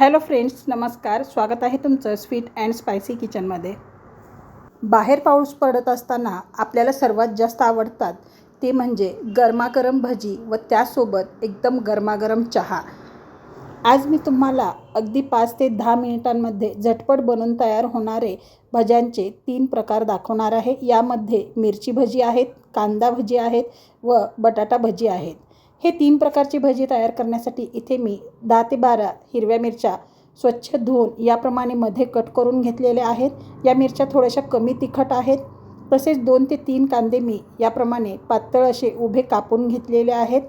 Hello friends नमस्कार. स्वागत आहे तुमचं स्वीट अँड स्पायसी किचनमध्ये. बाहेर पाऊस पडत असताना आपल्याला सर्वात जास्त आवडतात ते म्हणजे गरमागरम भजी व त्यासोबत एकदम गरमागरम चहा. आज मी तुम्हाला अगदी पाच ते दहा मिनिटांमध्ये झटपट बनून तयार होणारे भज्यांचे तीन प्रकार दाखवणार आहे. यामध्ये मिरची भजी आहेत कांदा भजी आहेत व बटाटा भजी आहेत. हे तीन प्रकारची भजी तयार करण्यासाठी इथे मी दहा ते बारा हिरव्या मिरच्या स्वच्छ धुवून याप्रमाणे मध्ये कट करून घेतलेल्या आहेत. या मिरच्या थोड्याशा कमी तिखट आहेत. तसेच दोन ते तीन कांदे मी याप्रमाणे पातळ असे उभे कापून घेतलेले आहेत.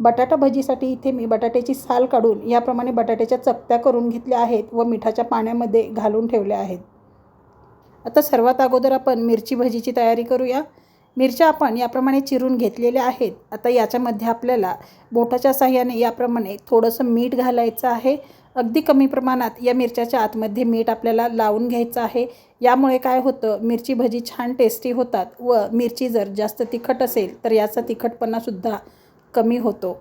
बटाटा भजीसाठी इथे मी बटाट्याची साल काढून याप्रमाणे बटाट्याच्या चकत्या करून घेतल्या आहेत व मिठाच्या पाण्यामध्ये घालून ठेवल्या आहेत. आता सर्वात अगोदर आपण मिरची भजीची तयारी करूया. मिरच्या आपण याप्रमाणे चिरून घेतलेल्या आहेत. आता याच्यामध्ये आपल्याला बोटाच्या साह्याने याप्रमाणे थोडंसं मीठ घालायचं आहे. अगदी कमी प्रमाणात या मिरच्याच्या आतमध्ये मीठ आपल्याला लावून घ्यायचं आहे. यामुळे काय होतं मिरची भजी छान टेस्टी होतात व मिरची जर जास्त तिखट असेल तर याचा तिखटपणासुद्धा कमी होतो.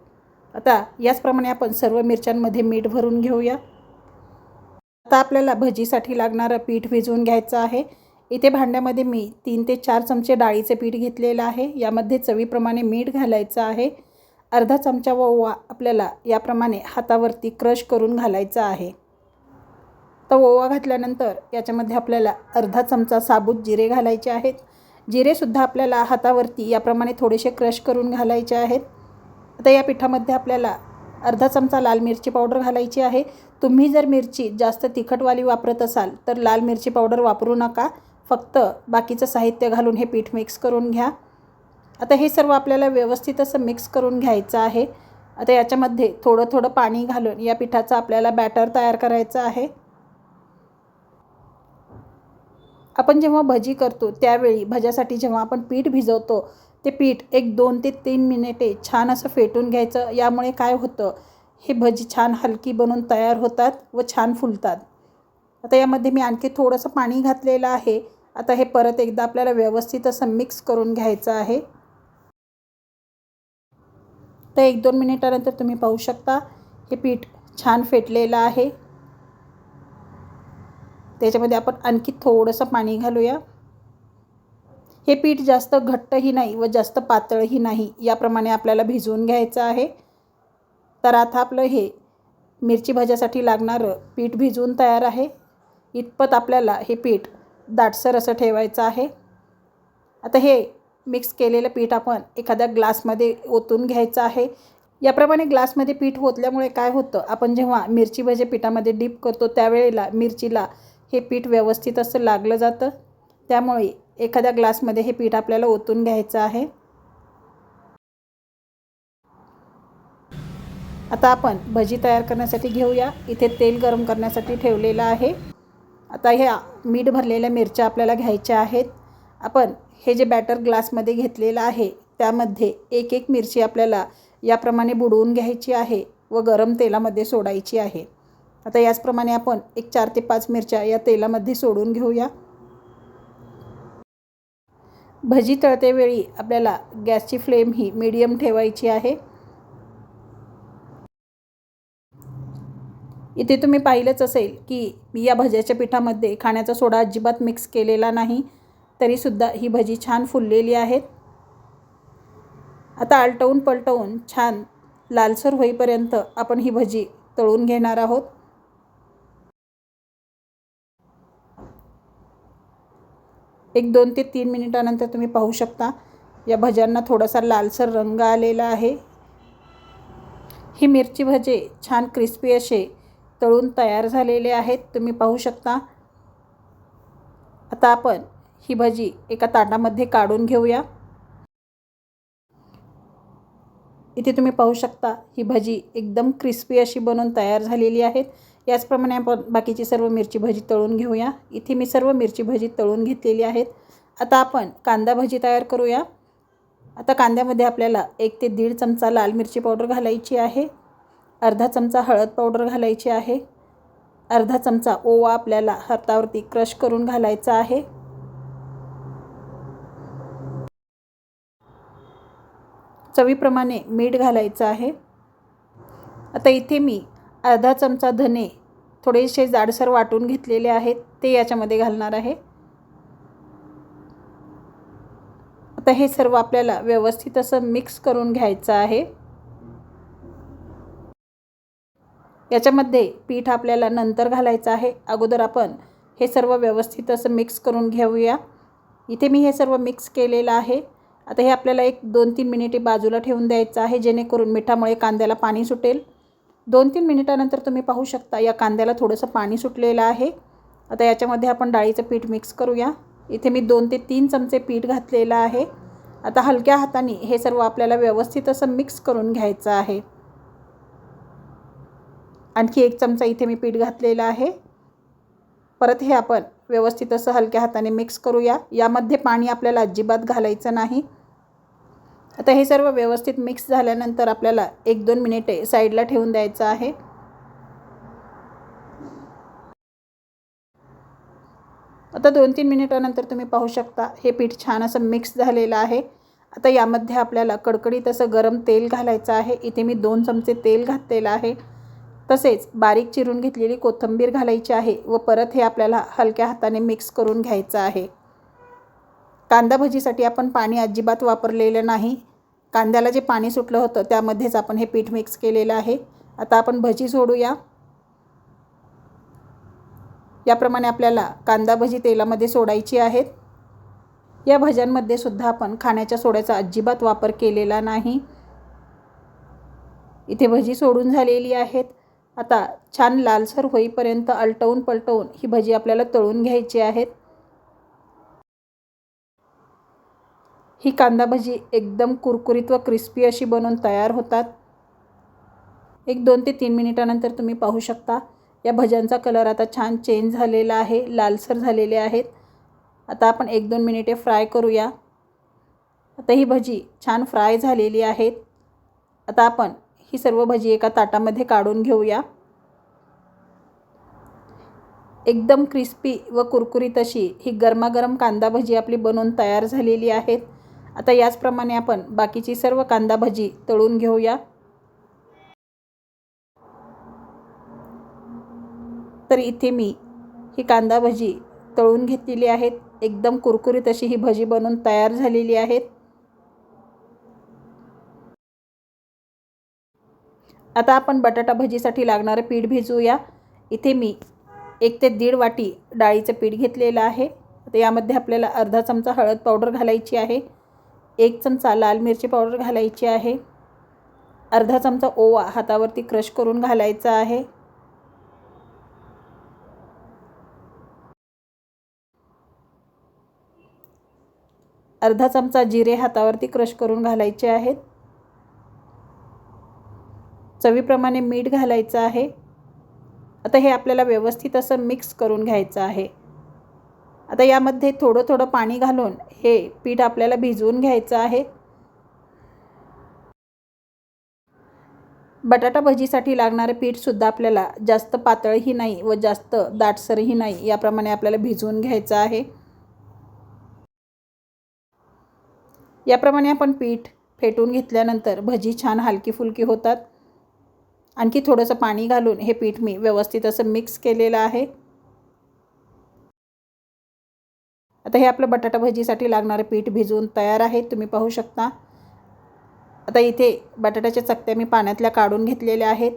आता याचप्रमाणे आपण सर्व मिरच्यांमध्ये मीठ भरून घेऊया. आता आपल्याला भजीसाठी लागणारं पीठ भिजवून घ्यायचं आहे. इथे भांड्यामध्ये मी तीन ते चार चमचे डाळीचे पीठ घेतलेलं आहे. यामध्ये चवीप्रमाणे मीठ घालायचं आहे. अर्धा चमचा ओवा आपल्याला याप्रमाणे हातावरती क्रश करून घालायचा आहे. तर ओवा घातल्यानंतर याच्यामध्ये आपल्याला अर्धा चमचा साबूत जिरे घालायचे आहेत. जिरेसुद्धा आपल्याला हातावरती याप्रमाणे थोडेसे क्रश करून घालायचे आहेत. आता या पिठामध्ये आपल्याला अर्धा चमचा लाल मिरची पावडर घालायची आहे. तुम्ही जर मिरची जास्त तिखटवाली वापरत असाल तर लाल मिरची पावडर वापरू नका. फक्त बाकीचं साहित्य घालून हे पीठ मिक्स करून घ्या. आता हे सर्व आपल्याला व्यवस्थित असं मिक्स करून घ्यायचं आहे. आता याच्यामध्ये थोडं थोडं पाणी घालून या पिठाचं आपल्याला बॅटर तयार करायचं आहे. आपण जेव्हा भजी करतो त्यावेळी भज्यासाठी जेव्हा आपण पीठ भिजवतो ते पीठ एक दोन ते तीन मिनिटे छान असं फेटून घ्यायचं. यामुळे काय होतं हे भजी छान हलकी बनून तयार होतात व छान फुलतात. आता यामध्ये मी आणखी थोडंसं पाणी घातलेलं आहे. आता हे परत एकदा आपल्याला व्यवस्थित असं मिक्स करून घ्यायचं आहे. तर एक दोन मिनिटानंतर तुम्ही पाहू शकता हे पीठ छान फेटलेलं आहे. त्याच्यामध्ये आपण आणखी थोडंसं पाणी घालूया. हे पीठ जास्त घट्टही नाही व जास्त पातळही नाही याप्रमाणे आपल्याला भिजवून घ्यायचं आहे. तर आता आपलं हे मिरची भाज्यासाठी लागणारं पीठ भिजवून तयार आहे. इतपत आपल्याला हे पीठ दाटसर असं ठेवायचं आहे. आता हे मिक्स केलेलं पीठ आपण एखाद्या ग्लासमध्ये ओतून घ्यायचं आहे. याप्रमाणे ग्लासमध्ये पीठ ओतल्यामुळे काय होतं? आपण जेव्हा मिरची भजे पिठामध्ये डीप करतो त्यावेळेला मिरचीला हे पीठ व्यवस्थित असं लागलं जातं. त्यामुळे एखाद्या ग्लासमध्ये हे पीठ आपल्याला ओतून घ्यायचं आहे. आता आपण भजी तयार करण्यासाठी घेऊया. इथे तेल गरम करण्यासाठी ठेवलेलं आहे. आता ह्या मीठ भरलेल्या मिरच्या आपल्याला घ्यायच्या आहेत. आपण हे जे बॅटर ग्लासमध्ये घेतलेलं आहे त्यामध्ये एक एक मिरची आपल्याला याप्रमाणे बुडवून घ्यायची आहे व गरम तेलामध्ये सोडायची आहे. आता याचप्रमाणे आपण एक चार ते पाच मिरच्या या तेलामध्ये सोडून घेऊया. भजी तळतेवेळी आपल्याला गॅसची फ्लेम ही मीडियम ठेवायची आहे. इथे तुम्ही पाहिलंच असेल की या भज्याच्या पिठामध्ये खाण्याचा सोडा अजिबात मिक्स केलेला नाही. तरीसुद्धा ही भजी छान फुललेली आहेत. आता आलटवून पलटवून छान लालसर होईपर्यंत आपण ही भजी तळून घेणार आहोत. एक दोन ते तीन मिनिटानंतर तुम्ही पाहू शकता या भज्यांना थोडासा लालसर रंग आलेला आहे. ही मिरची भजे छान क्रिस्पी असे तळून तयार झालेले आहेत तुम्ही पाहू शकता. आता आपण ही भजी एका ताटामध्ये काढून घेऊया. इथे तुम्ही पाहू शकता ही भजी एकदम क्रिस्पी अशी बनवून तयार झालेली आहेत याचप्रमाणे आपण बाकीची सर्व मिरची भजी तळून घेऊया. इथे मी सर्व मिरची भजी तळून घेतलेली आहेत. आता आपण कांदा भजी तयार करूया. आता कांद्यामध्ये आपल्याला एक ते दीड चमचा लाल मिरची पावडर घालायची आहे. अर्धा चमचा हळद पावडर घालायची आहे. अर्धा चमचा ओवा आपल्याला हातावरती क्रश करून घालायचा आहे. चवीप्रमाणे मीठ घालायचं आहे. आता इथे मी अर्धा चमचा धने थोडेसे जाडसर वाटून घेतलेले आहेत. ते याच्यामध्ये घालणार आहे. आता हे सर्व आपल्याला व्यवस्थित असं मिक्स करून घ्यायचं आहे. याच्यामध्ये पीठ आपल्याला नंतर घालायचं आहे. अगोदर आपण हे सर्व व्यवस्थित असं मिक्स करून घेऊया. इथे मी हे सर्व मिक्स केलेलं आहे. आता हे आपल्याला एक दोन तीन मिनिटे बाजूला ठेवून द्यायचं आहे जेणेकरून मिठामुळे कांद्याला पाणी सुटेल. दोन तीन मिनिटानंतर तुम्ही पाहू शकता या कांद्याला थोडंसं पाणी सुटलेलं आहे. आता याच्यामध्ये आपण डाळीचं पीठ मिक्स करूया. इथे मी दोन ते तीन चमचे पीठ घातलेलं आहे. आता हलक्या हाताने हे सर्व आपल्याला व्यवस्थित असं मिक्स करून घ्यायचं आहे. आणखी एक चमचा इथे मी पीठ घातलेलं आहे. परत हे आपण व्यवस्थित असं हलक्या हाताने मिक्स करूया. यामध्ये पाणी आपल्याला अजिबात घालायचं नाही. आता हे सर्व व्यवस्थित मिक्स झाल्यानंतर आपल्याला एक दोन मिनिटे साईडला ठेवून द्यायचं आहे. आता दोन तीन मिनिटानंतर तुम्ही पाहू शकता हे पीठ छान असं मिक्स झालेलं आहे. आता यामध्ये आपल्याला कडकडीत असं गरम तेल घालायचं आहे. इथे मी दोन चमचे तेल घातलेलं आहे. तसेच बारीक चिरून घेतलेली कोथिंबीर घालायची आहे व परत हे आपल्याला हलक्या हाताने मिक्स करून घ्यायचं आहे. कांदा भजीसाठी आपण पाणी अजिबात वापरलेलं नाही. कांद्याला जे पाणी सुटलं होतं त्यामध्येच आपण हे पीठ मिक्स केलेलं आहे. आता आपण भजी सोडूया. याप्रमाणे आपल्याला कांदा भजी तेलामध्ये सोडायची आहेत. या भज्यांमध्ये सुद्धा आपण खाण्याच्या सोड्याचा अजिबात वापर केलेला नाही. इथे भजी सोडून झालेली आहेत. आता छान लालसर होईपर्यंत अलटवून पलटवून ही भजी आपल्याला तळून घ्यायची आहेत. ही कांदा भजी एकदम कुरकुरीत व क्रिस्पी अशी बनवून तयार होतात. एक दोन ते तीन मिनिटानंतर तुम्ही पाहू शकता. या भज्यांचा कलर आता छान चेंज झालेला आहे लालसर झालेले आहेत. आता आपण एक दोन मिनिटे फ्राय करूया. आता ही भजी छान फ्राय झालेली आहेत. आता आपण ही सर्व भजी एका ताटामध्ये काढून घेऊया. एकदम क्रिस्पी व कुरकुरीत अशी ही गरमागरम कांदा भजी आपली बनवून तयार झालेली आहेत. आता याचप्रमाणे आपण बाकीची सर्व कांदा भजी तळून घेऊया. तर इथे मी ही कांदा भजी तळून घेतलेली आहेत. एकदम कुरकुरीत अशी ही भजी बनवून तयार झालेली आहेत. आता आपण बटाटा भजीसाठी लागणारं पीठ भिजवूया इथे मी एक ते दीड वाटी डाळीचं पीठ घेतलेलं आहे. तर यामध्ये आपल्याला अर्धा चमचा हळद पावडर घालायची आहे. एक चमचा लाल मिरची पावडर घालायची आहे. अर्धा चमचा ओवा हातावरती क्रश करून घालायचा आहे. अर्धा चमचा जिरे हातावरती क्रश करून घालायचे आहेत. चवीप्रमाणे मीठ घालायचं आहे. आता हे आपल्याला व्यवस्थित असं मिक्स करून घ्यायचं आहे. आता यामध्ये थोडं थोडं पाणी घालून हे पीठ आपल्याला भिजवून घ्यायचं आहे. बटाटा भजीसाठी लागणारे पीठसुद्धा आपल्याला जास्त पातळही नाही व जास्त दाटसरही नाही याप्रमाणे आपल्याला भिजवून घ्यायचं आहे. याप्रमाणे आपण पीठ फेटून घेतल्यानंतर भजी छान हलकी फुलकी होतात. आणखी थोडंसं पाणी घालून हे पीठ मी व्यवस्थित असं मिक्स केलेलं आहे. आता हे आपलं बटाटा भजीसाठी लागणारं पीठ भिजवून तयार आहे तुम्ही पाहू शकता. आता इथे बटाट्याच्या चकत्या मी पाण्यातल्या काढून घेतलेल्या आहेत.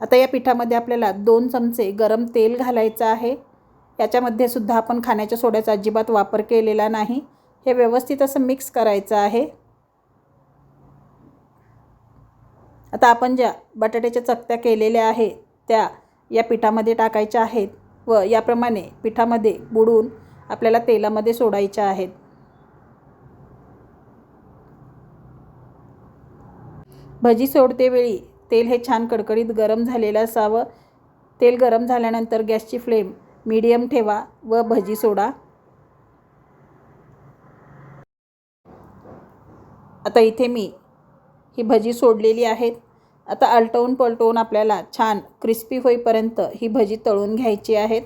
आता या पिठामध्ये आपल्याला दोन चमचे गरम तेल घालायचं आहे. याच्यामध्ये सुद्धा आपण खाण्याच्या सोड्याचा अजिबात वापर केलेला नाही. हे व्यवस्थित असं मिक्स करायचं आहे. आता आपण ज्या बटाट्याच्या चकत्या केलेल्या आहेत त्या या पिठामध्ये टाकायच्या आहेत व याप्रमाणे पिठामध्ये बुडून आपल्याला तेलामध्ये सोडायच्या आहेत. भजी सोडतेवेळी तेल हे छान कडकडीत गरम झालेलं असावं. तेल गरम झाल्यानंतर गॅसची फ्लेम मीडियम ठेवा व भजी सोडा. आता इथे मी ही भजी सोडलेली आहेत. आता आलटवून पलटवून आपल्याला छान क्रिस्पी होईपर्यंत ही भजी तळून घ्यायची आहेत.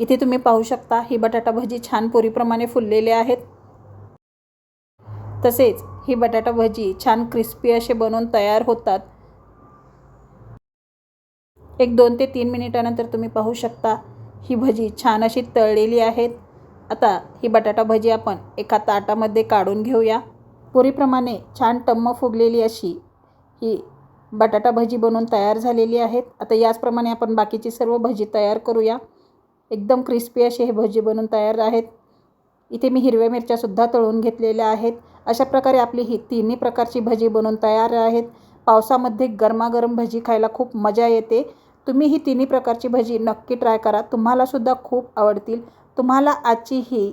इथे तुम्ही पाहू शकता ही बटाटा भजी छान पुरीप्रमाणे फुललेली आहेत. तसेच ही बटाटा भजी छान क्रिस्पी असे बनवून तयार होतात. एक दोन ते तीन मिनिटानंतर तुम्ही पाहू शकता ही भजी छान अशी तळलेली आहेत. आता ही बटाटा भजी आपण एका ताटामध्ये काढून घेऊया. पुरीप्रमाणे छान टम्म फुगलेली अशी ही बटाटा भजी बनवून तयार झालेली आहेत. आता याचप्रमाणे आपण बाकीची सर्व भजी तयार करूया. एकदम क्रिस्पी असे हे भजी बनवून तयार आहेत. इथे मी हिरव्या मिरच्यासुद्धा तळून घेतलेल्या आहेत. अशा प्रकारे आपली ही तिन्ही प्रकारची भजी बनवून तयार आहेत. पावसामध्ये गरमागरम भजी खायला खूप मजा येते. तुम्ही ही तिन्ही प्रकारची भजी नक्की ट्राय करा. तुम्हालासुद्धा खूप आवडतील. तुम्हाला आजची ही